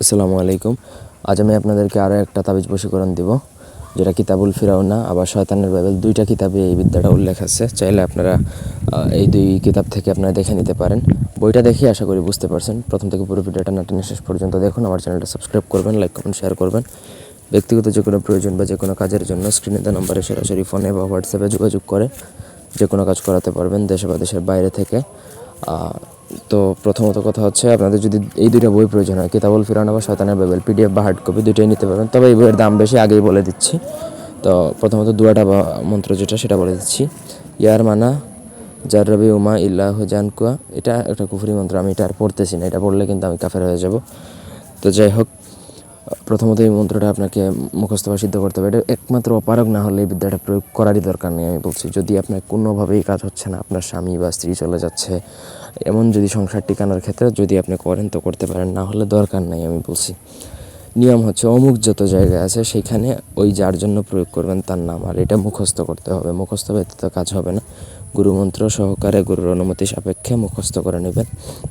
আসসালামু আলাইকুম। আজ আমি আপনাদেরকে আরও একটা তাবিজ বশীকরণ দিব, যেটা কিতাবুল ফিরাউনা আবার শয়তানের বাইবেল দুইটা কিতাবে এই বিদ্যাটা উল্লেখ আছে। চাইলে আপনারা এই দুই কিতাব থেকে আপনারা দেখে নিতে পারেন। বইটা দেখে আশা করি বুঝতে পারছেন। প্রথম থেকে পুরো ভিডিওটা নাটনে শেষ পর্যন্ত দেখুন, আমার চ্যানেলটা সাবস্ক্রাইব করবেন, লাইক, কমেন্ট, শেয়ার করবেন। ব্যক্তিগত যে কোনো প্রয়োজন বা যে কোনো কাজের জন্য স্ক্রিনে দেওয়া নম্বরে সরাসরি ফোনে বা হোয়াটসঅ্যাপে যোগাযোগ করে, যে কোনো কাজ করাতে পারবেন দেশে বা দেশের বাইরে থেকে। তো প্রথমত কথা হচ্ছে আপনাদের যদি এই দুইটা বই প্রয়োজন হয়, কিতাবুল ফিরানো বা শয়তানের বাইবেল পিডিএফ বা হার্ড কপি দুইটাই নিতে পারবেন। তবে এই বইয়ের দাম বেশি, আগেই বলে দিচ্ছি। তো প্রথমত দুয়াটা বা মন্ত্র যেটা, সেটা বলে দিচ্ছি। ইয়ার মানা যার রবি উমা ইল্লাহ জানকুয়া এটা একটা কুফরি মন্ত্র, আমি এটা আর পড়তেছি না, এটা পড়লে কিন্তু আমি কাফের হয়ে যাব। তো যাই হোক প্রথমত এই মন্ত্রটা আপনাকে মুখস্থ বা সিদ্ধ করতে হবে। এটা একমাত্র অপারক না হলে এই বিদ্যাটা প্রয়োগ করারই দরকার নেই, আমি বলছি। যদি আপনার কোনোভাবেই কাজ হচ্ছে না, আপনার স্বামী বা স্ত্রী চলে যাচ্ছে, এমন যদি সংসার টিকানোর ক্ষেত্রে যদি আপনি করেন তো করতে পারেন, না হলে দরকার নাই, আমি বলছি। নিয়ম হচ্ছে অমুক যত জায়গায় আছে সেখানে ওই যার জন্য প্রয়োগ করবেন তার নাম, আর এটা মুখস্থ করতে হবে। মুখস্থ ব্যতীত কাজ হবে না। গুরুমন্ত্র সহকারে গুরুর অনুমতি সাপেক্ষে মুখস্থ করে নেবেন।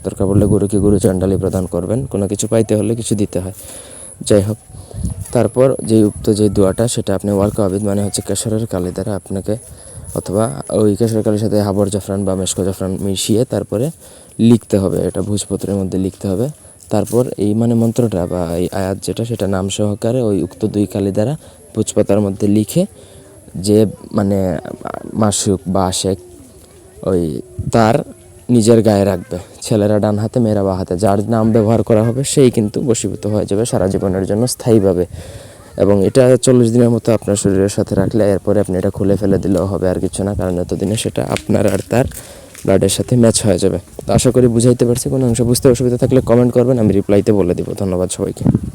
দরকার পড়লে গুরুকে গুরু চণ্ডালি প্রদান করবেন। কোনো কিছু পাইতে হলে কিছু দিতে হয়। যাই হোক, তারপর যেই উক্ত যে দোয়াটা, সেটা আপনি ওয়ার্ক আবিদ মানে হচ্ছে কেশরের কালি দ্বারা আপনাকে অথবা ওই কেশরের কালির সাথে হাবর জাফরান বা মেশকো জাফরান মিশিয়ে তারপরে লিখতে হবে, এটা ভোজপত্রের মধ্যে লিখতে হবে। তারপর এই মানে মন্ত্রটা বা এই আয়াত যেটা, সেটা নাম সহকারে ওই উক্ত দুই কালি দ্বারা ভোজপাতার মধ্যে লিখে যে মানে মাসুক বা আশেক ওই তার নিজের গায়ে রাখবে। ছেলেরা ডান হাতে, মেয়েরা বা হাতে। যার নাম ব্যবহার করা হবে, সেই কিন্তু বশীভূত হয়ে যাবে সারা জীবনের জন্য স্থায়ীভাবে। এবং এটা চল্লিশ দিনের মতো আপনার শরীরের সাথে রাখলে এরপরে আপনি এটা খুলে ফেলে দিলেও হবে, আর কিছু না, কারণ এতদিনে সেটা আপনার আর তার ব্লাডের সাথে ম্যাচ হয়ে যাবে। তো আশা করি বুঝাইতে পারছি, কোনো অংশ বুঝতে অসুবিধা থাকলে কমেন্ট করবেন, আমি রিপ্লাইতে বলে দিব। ধন্যবাদ সবাইকে।